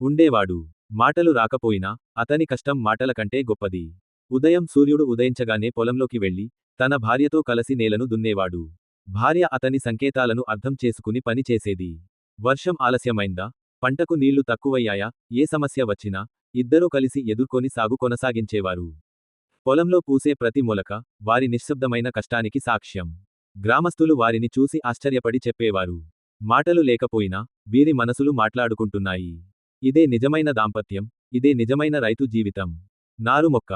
ఉండేవాడు. మాటలు రాకపోయినా అతని కష్టం మాటల కంటే గొప్పది. ఉదయం సూర్యుడు ఉదయించగానే పొలంలోకి వెళ్ళి తన భార్యతో కలసి నేలను దున్నేవాడు. భార్య అతని సంకేతాలను అర్థం చేసుకుని పనిచేసేది వర్షం ఆలస్యమైందా? పంటకు నీళ్ళు తక్కువయ్యాయా? ఏ సమస్య వచ్చినా ఇద్దరూ కలిసి ఎదుర్కొని సాగు కొనసాగించేవారు. పొలంలో పూసే ప్రతి మొలక వారి నిశ్శబ్దమైన కష్టానికి సాక్ష్యం. గ్రామస్తులు వారిని చూసి ఆశ్చర్యపడి చెప్పేవారు. మాటలు లేకపోయినా వీరి మనసులు మాట్లాడుకుంటున్నాయి. ఇదే నిజమైన దాంపత్యం ఇదే నిజమైన రైతు జీవితం. నారు మొక్క.